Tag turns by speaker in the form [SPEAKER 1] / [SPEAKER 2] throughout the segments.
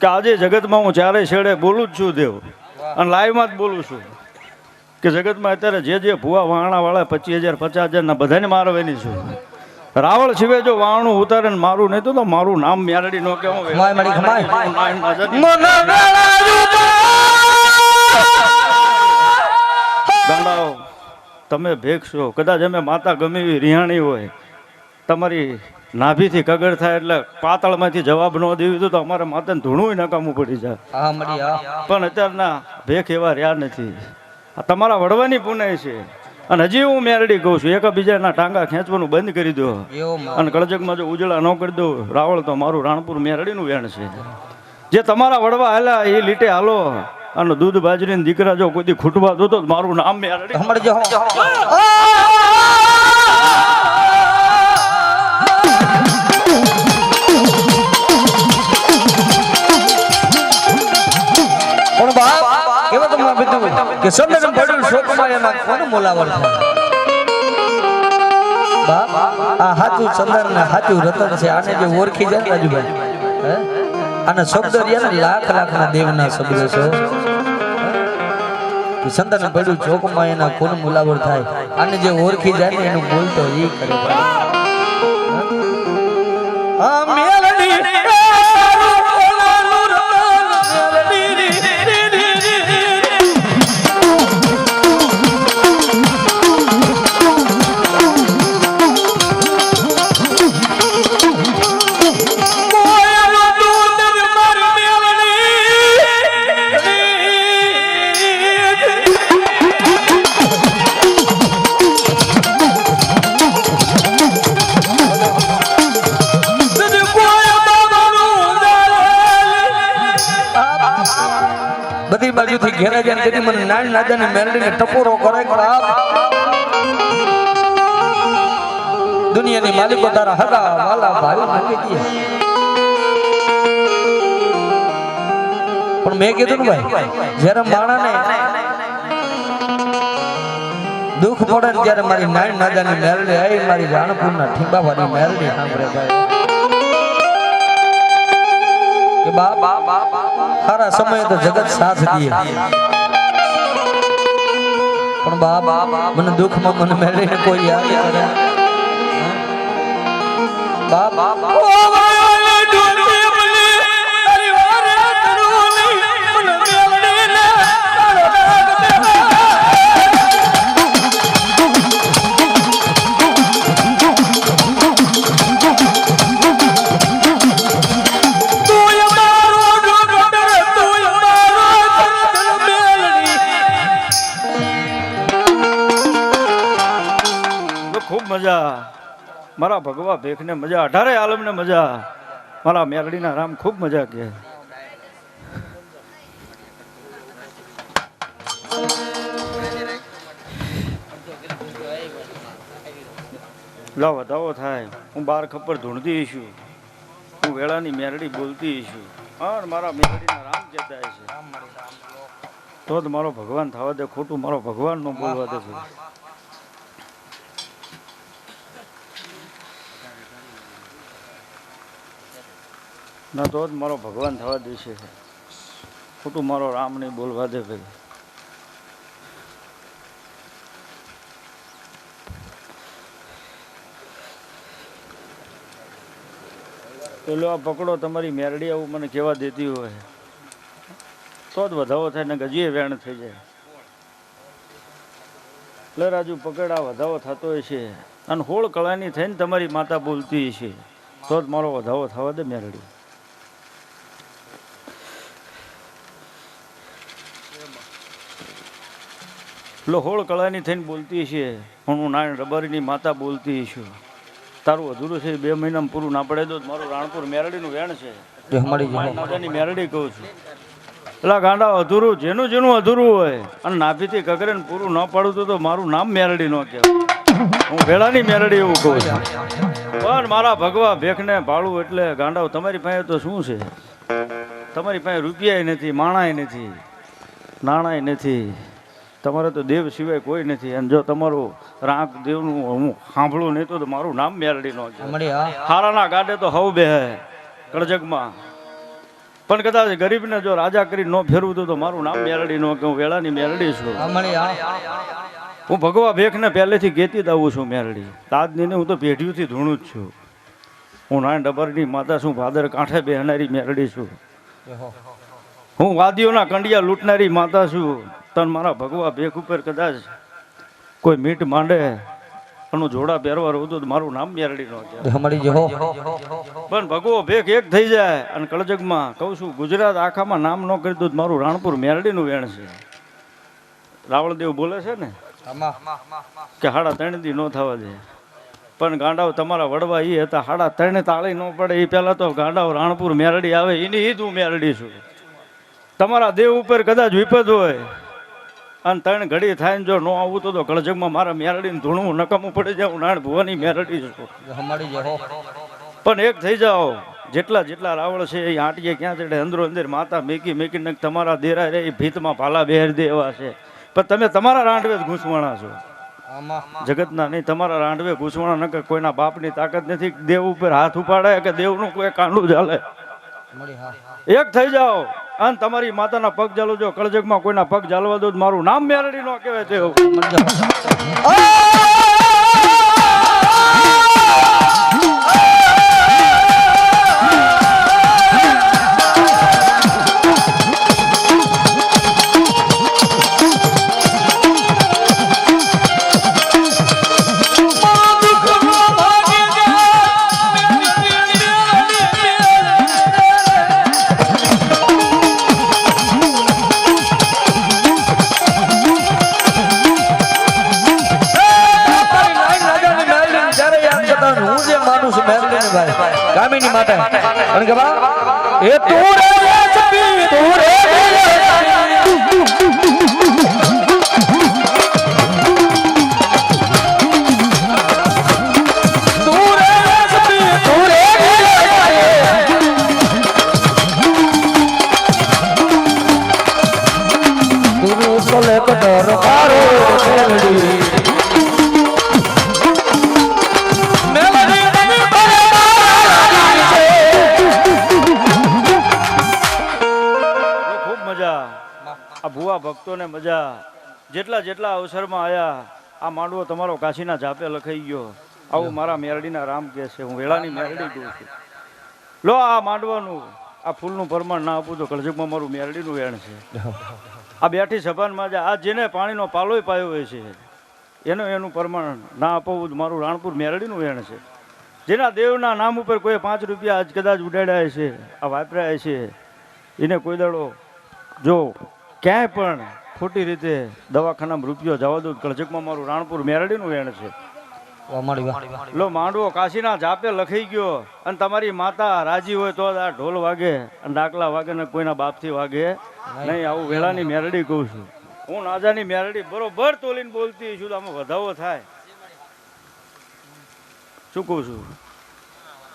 [SPEAKER 1] કે આજે જગતમાં હું ચારે છેડે બોલું જ છું દેવ અને લાઈવમાં જ બોલું છું કે જગતમાં અત્યારે જે જે ભૂવા વાણાવાળા પચીસ હજાર પચાસ હજાર ના બધાને મારવાની છું. રાવળ શિવે જો વાણું ઉતારે ને મારું નહીં તો તો મારું નામ મ્યારડી નો કે ગાંડાઓ તમે ભેગશો. કદાચ અમે માતા ગમે એવી રિહાણી હોય. તમારી નાભીથી કગર થાય એટલે પાતળમાંથી જવાબ ન દેવી તો અમારે માતાને ધૂણું નકામું પડી જાય. પણ અત્યારના ભેખ એવા રહ્યા નથી. આ તમારા વડવાની પુનાય છે. અને હજી હું મેરડી કહું છું એકબીજાના ટાંગા ખેંચવાનું બંધ કરી દો. અને કળજગમાં જો ઉજળા ન કરી દો રાવળ તો મારું રાણપુર મેરડીનું વેણ છે. જે તમારા વડવા હાલ્યા એ લીટે હાલો. અને દૂધ બાજરીના દીકરા જો કોઈ દી ખૂટવા દો તો મારું નામ મેરડી.
[SPEAKER 2] કે સંદન પડ્યું શોકમાં એમાં કોણ થાય બાપ આ હાચું ચંદન ને હાચું રતન છે. આને જે ઓળખી જાય રાજુભાઈ અને ને લાખ લાખ ના દેવના શબ્દો છે. ચંદન પડ્યું ચોકમાં એના કોણ મુલાવર થાય? અને જે ઓળખી જાય ને એનું બોલતો એ કરે. ઘેરા જઈને કીધી મને નાની નાદાની મેલડીને ટપોરો કરે ખરાબ દુનિયાની માલિકો તારા હગા વાલા ભાઈ મૂકી દે. પણ મેં કીધું ને ભાઈ, જ્યારે માણાને દુઃખ પડે ને ત્યારે મારી નાની નાદાની મેલડી આવી, મારી રાણપુરના ઠીંબા વાળી મેલડી સાંભળે ભાઈ. કે બાપ સારા સમય તો જગત સાથ દે. પણ બાપ, મને દુઃખમાં મને મેળવીને કોઈ યાદ કરે. બાપ
[SPEAKER 1] ખૂબ મજા. મારા ભગવા ભેખને મજા. અઢારે આલમને મજા. મારા મેરડીના રામ ખૂબ મજા કે. લા, વધાવો થાય. હું બાર ખપ્પર ધૂણતી છું. હું વેળાની મેરડી બોલતી છું. હા મારા મેરડીના રામ કહેતા છે. તો જ મારો ભગવાન થવા દે, ખોટું મારો ભગવાન નો બોલવા દે છે. ના તો જ મારો ભગવાન થવા દેશે. ખોટું મારો રામ નહીં બોલવા દે ભાઈ. પેલો આ પકડો તમારી મેરડી આવું મને કહેવા દેતી હોય. તો જ વધાવો થાય ને ગજીએ વેણ થઈ જાય. એટલે રાજુ, પકડ, આ વધાવો થતો છે અને હોળ કળાની થઈને તમારી માતા બોલતી છે તો જ મારો વધાવો થવા દે મેરડી. લો હોળ કળાની થઈને બોલતી છે. પણ હું નારાયણ રબારીની માતા બોલતી છું. તારું અધૂરું છે બે મહિનામાં પૂરું ના પડે તો મારું રાણપુર મેરડીનું વેણ છે. માતાની મેરડી કહું છું. એટલે ગાંડા અધૂરું જેનું જેનું અધૂરું હોય અને નાભીથી કકરે ને પૂરું ન પાડું તો તો મારું નામ મેરડી ન કહેવાય. હું ભેળાની મેરડી એવું કહું છું. પણ મારા ભગવા ભેખને ભાળું એટલે ગાંડાઓ તમારી પાસે તો શું છે? તમારી પાસે રૂપિયાય નથી માણાય નથી. નાણાંય નથી. તમારે તો દેવ સિવાય કોઈ નથી. અને જો તમારું રાંક દેવનું હું સાંભળું નહીં તો મારું નામ મેરડી ન હારાના ગાડે તો હવ બે કળજગમાં. પણ કદાચ ગરીબને જો રાજા કરી ન ફેરવું તો મારું નામ મેરડી નો કે હું વેળાની મેરડી છું.
[SPEAKER 2] હું.
[SPEAKER 1] ભગવા ભેખને પહેલેથી ગેતી આવું છું મેરડી તાજની હું તો પેઢીઓથી ધૂણું જ છું. હું નાય ડબરની માતા છું ભાદર કાંઠે બેહનારી મેરડી છું. હું વાદીઓના કંડિયા લૂંટનારી માતા છું. તન મારા ભગવા ભેખ ઉપર કદાચ કોઈ મીટ માંડે એનું જોડા પહેરવા રહું તો મારું નામ મેરડી નો પણ ભગવો ભેખ એક થઈ જાય અને કળજગમાં કહું છું ગુજરાત આખામાં નામ ન કરી દઉં મારું રાણપુર મેરડીનું વેણ છે. રાવળદેવ બોલે છે ને કે હાડા ત્રણ દી ન થવા દે. પણ ગાંડાઓ તમારા વડવા એ હતા હાડા ત્રણે તાળી ન પડે એ પહેલાં તો ગાંડાઓ રાણપુર મેરડી આવે એની ઈ જ હું મેરડી છું. તમારા દેવ ઉપર કદાચ વિપદ હોય અને ત્રણ ઘડી થાય ને જો ન આવું તો કળજગમાં મારા મેરડીને ધૂણવું નકામું પડી જાય નાણ ભુવાની મેરડી છું. પણ એક થઈ જાઓ. જેટલા જેટલા રાવળ છે એ આંટીએ ક્યાં ચડે? અંદરો અંદર માતા મેકી મેકીને તમારા દેરા રે એ ભીતમાં ભાલા બેહર દે એવા છે. પણ તમે તમારા રાંડવે જ ઘૂસવાણા છો. જગતના નહીં તમારા રાંડવે ઘૂસવાણા નકર કોઈના બાપની તાકાત નથી દેવ ઉપર હાથ ઉપાડે કે દેવનું કોઈ કાંડું ચાલે. એક થઈ જાઓ. અને તમારી માતાના પગ જાલો જો કળજગમાં કોઈના પગ જાલવા દો મારું નામ મેરડી નો કહેવાય તેવું.
[SPEAKER 2] યાદ હું જે માનું છું મેરડીને ભાઈ, ગામીની માટે અને કે બા એ તું રે તું રે.
[SPEAKER 1] આ ભુવા ભક્તોને મજા. જેટલા જેટલા અવસરમાં આવ્યા આ માંડવો તમારો કાશીના જાપે લખાઈ ગયો. આવું મારા મેરડીના રામ કહે છે, હું વેળાની મેરડી જોઉં છું. લો આ માંડવાનું, આ ફૂલનું પ્રમાણ ના આપું તો કળજુગમાં મારું મેરડીનું વેણ છે. આ બેઠી સભાનમાં આ જેને પાણીનો પાલોય પાયો હોય છે, એનું એનું પ્રમાણ ના આપવું મારું રાણપુર મેરડીનું વેણ છે. જેના દેવના નામ ઉપર કોઈ પાંચ રૂપિયા આજ કદાચ ઉડાડ્યા છે આ વાપર્યા છે એને કોઈ દાડો જો ક્યાંય પણ ખોટી રીતે દવાખાનામાં રૂપિયો જવા દો કળજકમાં મારું રાણપુર મેરડીનું વેણ છે. લો માંડવો કાશીના જાપે લખાઈ ગયો અને તમારી માતા રાજી હોય તો આ ઢોલ વાગે અને ડાકલા વાગે ને કોઈના બાપથી વાગે. નહીં. આવું વેળાની મેરડી કહું છું. હું નાજાની મેરડી બરોબર તોલીને બોલતી છું આમાં વધાવો થાય. શું કહું છું?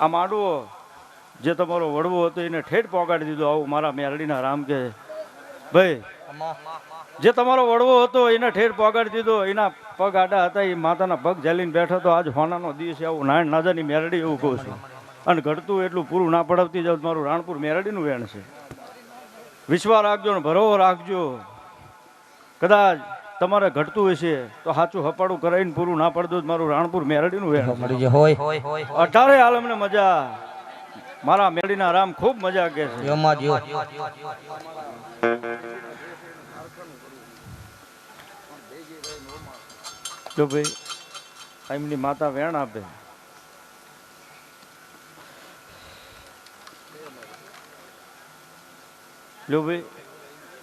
[SPEAKER 1] આ માંડવો જે તમારો વડવો હતો એને ઠેઠ પોગાડી દીધો આવું મારા મેરડીના રામ કે ભાઈ જે તમારો વડવો હતો એને ઠેર પગાડી દીધો એના પગ આડા હતા એ માતાના પગ ઝાલીને બેઠો હતો. આજ હોનાનો દિવસ આવું નાયણ નાજાની મેરડી એવું કહું છું. અને ઘડતું એટલું પૂરું ના પડાવતી જાવ મારું રાણપુર મેરડીનું વેણ છે. વિશ્વાસ રાખજો ને ભરોવો રાખજો. કદાચ તમારે ઘટતું હશે તો સાચું હપાડું કરાવીને પૂરું ના પડતું મારું રાણપુર મેરડીનું વેણ અઢારે આલમને મજા. મારા મેરડીના રામ ખૂબ મજા કે છે.
[SPEAKER 2] જ
[SPEAKER 1] ભાઈ એમની માતા વેણ આપે. જો ભાઈ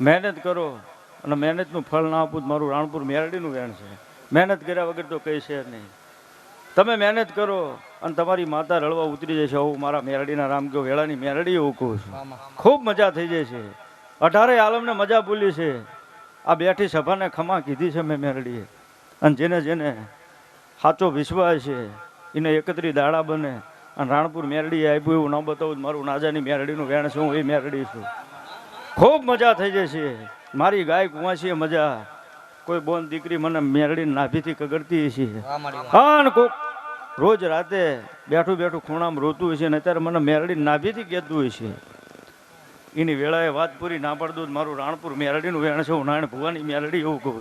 [SPEAKER 1] મહેનત કરો અને મહેનતનું ફળ ના આપું તો મારું રાણપુર મેરડીનું વેણ છે. મહેનત કર્યા વગર તો કંઈ છે નહીં. તમે મહેનત કરો અને તમારી માતા રળવા ઉતરી જશે. હું મારા મેરડીના રામ કહો વેળાની મેરડી એવું કહું છું. ખૂબ મજા થઈ જાય છે. અઢારે આલમને મજા બોલી છે. આ બેઠી સભાને ખમા કીધી છે મેં મેરડીએ. અને જેને જેને સાચો વિશ્વાસ છે એને એકત્રી દાડા બને. અને રાણપુર મેરડી આપ્યું એવું ન બતાવું મારું નાજાની મેરડીનું વેણ છે હું એ મેરડી છું. ખૂબ મજા થઈ જશે. મારી ગાય કુંવાશીએ મજા. કોઈ બોન દીકરી મને મેરડી નાભીથી કગડતી છે. હા કોક રોજ રાતે બેઠું બેઠું ખૂણામાં રોતું હોય છે ને અત્યારે મને મેરડી નાભીથી કહેતું હોય છે એની વેળાએ વાત પૂરી ના પાડતું મારું રાણપુર મેરડીનું વેણ છે હું નારાયણ ભુવાની મેરડી એવું કહું છું.